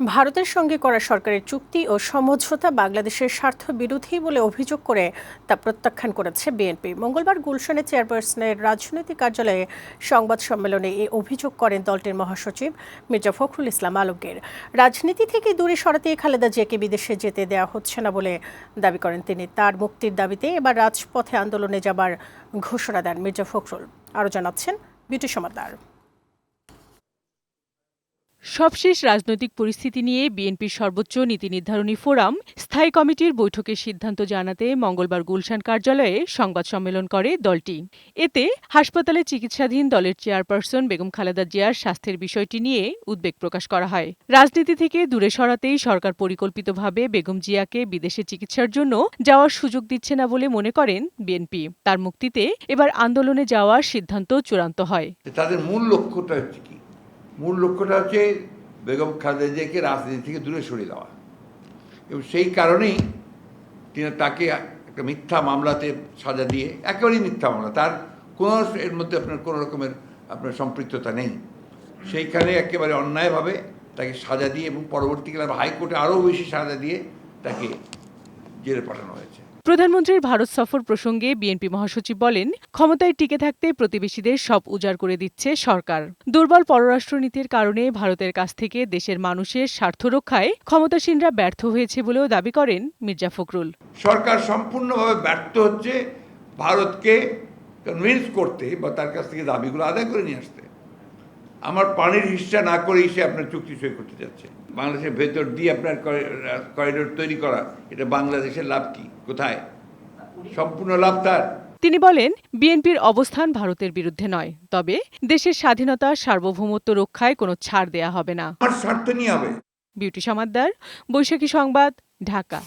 ভারতের সঙ্গে করা সরকারের চুক্তি ও সমঝোতা বাংলাদেশের স্বার্থ বিরোধী বলে অভিযোগ করে তা প্রত্যাখ্যান করেছে বিএনপি। মঙ্গলবার গুলশানে চেয়ারপারসনের রাজনৈতিক কার্যালয়ে সংবাদ সম্মেলনে এই অভিযোগ করেন দলটির মহাসচিব মির্জা ফখরুল ইসলাম আলমগীর। রাজনীতি থেকে দূরে সরাতে খালেদা জিয়াকে বিদেশে যেতে দেওয়া হচ্ছে না বলে দাবি করেন তিনি। তার মুক্তির দাবিতে এবার রাজপথে আন্দোলনে যাবার ঘোষণা দেন মির্জা ফখরুল। আরও জানাচ্ছেন বিউটি সমাদার সবশেষ রাজনৈতিক পরিস্থিতি নিয়ে বিএনপির সর্বোচ্চ নীতি নির্ধারণী ফোরাম স্থায়ী কমিটির বৈঠকের সিদ্ধান্ত জানাতে মঙ্গলবার গুলশান কার্যালয়ে সংবাদ সম্মেলন করে দলটি। এতে হাসপাতালে চিকিৎসাধীন দলের চেয়ারপারসন বেগম খালেদা জিয়ার স্বাস্থ্যের বিষয়টি নিয়ে উদ্বেগ প্রকাশ করা হয়। রাজনীতি থেকে দূরে সরাতেই সরকার পরিকল্পিতভাবে বেগম জিয়াকে বিদেশে চিকিৎসার জন্য যাওয়ার সুযোগ দিচ্ছে না বলে মনে করেন বিএনপি। তার মুক্তিতে এবার আন্দোলনে যাওয়ার সিদ্ধান্ত চূড়ান্ত হয়। তাদের মূল লক্ষ্যটা কি? মূল লক্ষ্যটা হচ্ছে বেগম খালেদা জিয়াকে রাজনীতি থেকে দূরে সরিয়ে দেওয়া। এবং সেই কারণেই তিনি তাকে একটা মিথ্যা মামলাতে সাজা দিয়ে, একেবারেই মিথ্যা মামলা, তার কোনো এর মধ্যে আপনার কোনো রকমের আপনার সম্পৃক্ততা নেই। সেইখানে একেবারে অন্যায়ভাবে তাকে সাজা দিয়ে এবং পরবর্তীকালে হাইকোর্টে আরও বেশি সাজা দিয়ে তাকে জেলে পাঠানো হয়েছে। প্রধানমন্ত্রীর ভারত সফর প্রসঙ্গে বিএনপি মহাসচিব বলেন, ক্ষমতায় টিকে থাকতে প্রতিবেশীদের সব উজাড় করে দিচ্ছে সরকার। দুর্বল পররাষ্ট্রনীতির কারণে ভারতের কাছ থেকে দেশের মানুষের স্বার্থ রক্ষায় ক্ষমতাসীনরা ব্যর্থ হয়েছে বলেও দাবি করেন মির্জা ফখরুল। সরকার সম্পূর্ণভাবে ব্যর্থ হচ্ছে ভারতকে কনভিন্স করতে বা তার কাছ থেকে দাবিগুলো আদায় করে নিয়ে আসতে। আমার পানির হিস্সা না করেই সে আপনার চুক্তি সই করতে যাচ্ছে। বাংলাদেশের ভেতর দিয়ে আপনার করিডোর তৈরি করা এটা বাংলাদেশের লাভ কি? কোথায়? সম্পূর্ণ লাভ তার। তিনি বলেন বিএনপির অবস্থান ভারতের বিরুদ্ধে নয় তবে দেশের স্বাধীনতা সার্বভৌমত্ব রক্ষায় কোনো ছাড় দেয়া হবে না। আমার স্বার্থ নিয়ে হবে। বিউটি সমাদ্দার বৈশাখী সংবাদ ঢাকা।